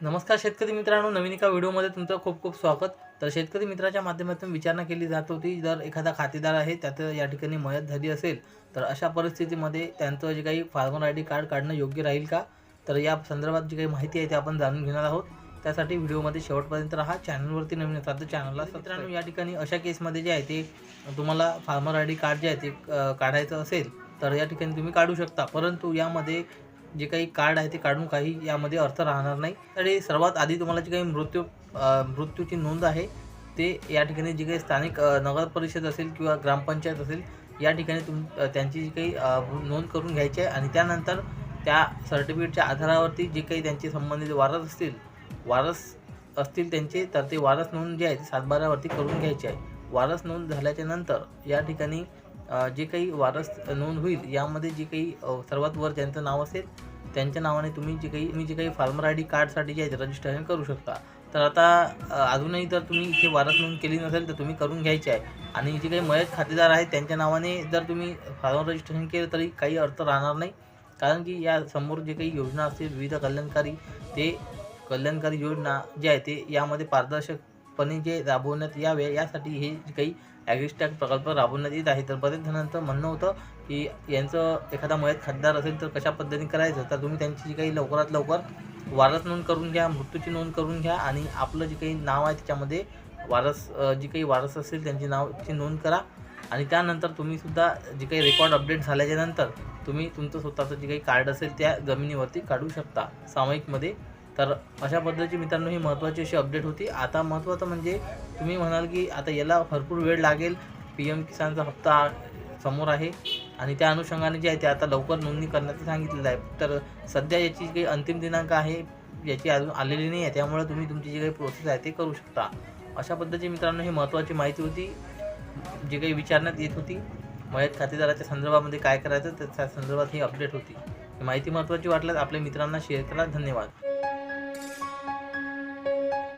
नमस्कार शेतकरी मित्रांनो नवीन एका व्हिडिओमध्ये तुमचं खूप खूप स्वागत. तर शेतकरी मित्राच्या माध्यमातून विचारणा केली जात होती जर एखादा खातेदार आहे त्यात या ठिकाणी मयत झाली असेल तर अशा परिस्थितीमध्ये त्यांचं जे काही फार्मर आय डी कार्ड काढणं योग्य राहील का? तर या संदर्भात जी काही माहिती आहे ते आपण जाणून घेणार आहोत. त्यासाठी व्हिडिओमध्ये शेवटपर्यंत राहा चॅनलवरती नवीन असाल तर चॅनलला मित्रांनो या ठिकाणी अशा केसमध्ये जे आहे ते तुम्हाला फार्मर आय डी कार्ड जे आहे ते काढायचं असेल तर या ठिकाणी तुम्ही काढू शकता. परंतु यामध्ये जे काही कार्ड आहे ते काढून काही यामध्ये अर्थ राहणार नाही. तर हे सर्वात आधी तुम्हाला जी काही मृत्यू मृत्यूची नोंद आहे ते या ठिकाणी जे काही स्थानिक नगर परिषद असेल किंवा ग्रामपंचायत असेल या ठिकाणी तुम त्यांची जी काही नोंद करून घ्यायची आहे आणि त्यानंतर त्या सर्टिफिकेटच्या आधारावरती जे काही त्यांचे संबंधित वारस असतील वारस असतील त्यांचे तर ते वारस नोंद जे आहे ते सातबारावरती करून घ्यायचे आहे. वारस नोंद झाल्याच्यानंतर या ठिकाणी जे काही वारस नोंद होईल यामध्ये जे काही सर्वात वर ज्यांचं नाव असेल त्यांच्या नावाने तुम्ही जे काही तुम्ही जे काही फार्मर आय डी कार्डसाठी जे आहे ते रजिस्ट्रेशन करू शकता. तर आता अजूनही जर तुम्ही इथे वारस नोंद केली नसेल तर तुम्ही करून घ्यायची आहे. आणि जे काही मयत खातेदार आहेत त्यांच्या नावाने जर तुम्ही फार्मर रजिस्ट्रेशन केलं तरी काही अर्थ राहणार नाही. कारण की या समोर जे काही योजना असतील विविध कल्याणकारी ते कल्याणकारी योजना जे आहे ते यामध्ये पारदर्शक पणे जे राबवण्यात यावे यासाठी हे जे काही ॲग्रिस्टॅक प्रकल्प राबवण्यात येत आहे तर बरेच जणांचं म्हणणं होतं की यांचं एखादा मयत खातेदार असेल तर कशा पद्धतीने करायचं? तर तुम्ही त्यांची जी काही लवकरात लवकर वारस नोंद करून घ्या मृत्यूची नोंद करून घ्या आणि आपलं जे काही नाव आहे त्याच्यामध्ये वारस जी काही वारस असेल त्यांची नावची नोंद करा. आणि त्यानंतर तुम्ही सुद्धा जे काही रेकॉर्ड अपडेट झाल्याच्यानंतर तुम्ही तुमचं स्वतःचं जे काही कार्ड असेल त्या जमिनीवरती काढू शकता. सामायिकमध्ये तर अशा पद्धतीची मित्रांनो ही महत्त्वाची अशी अपडेट होती. आता महत्त्वाचं म्हणजे तुम्ही म्हणाल की आता याला भरपूर वेळ लागेल. पी एम किसानचा हप्ता समोर आहे आणि त्या अनुषंगाने जे आहे ते आता लवकर नोंदणी करण्याचं सांगितलेलं आहे. तर सध्या याची काही अंतिम दिनांक आहे याची अजून आलेली नाही आहे त्यामुळे तुम्ही तुमची जी काही प्रोसेस आहे ते करू शकता. अशा पद्धतीची मित्रांनो ही महत्त्वाची माहिती होती. जी काही विचारण्यात येत होती मयत खातेदाराच्या संदर्भामध्ये काय करायचं त्याच्या संदर्भात ही अपडेट होती. माहिती महत्त्वाची वाटल्यास आपल्या मित्रांना शेअर करा. धन्यवाद.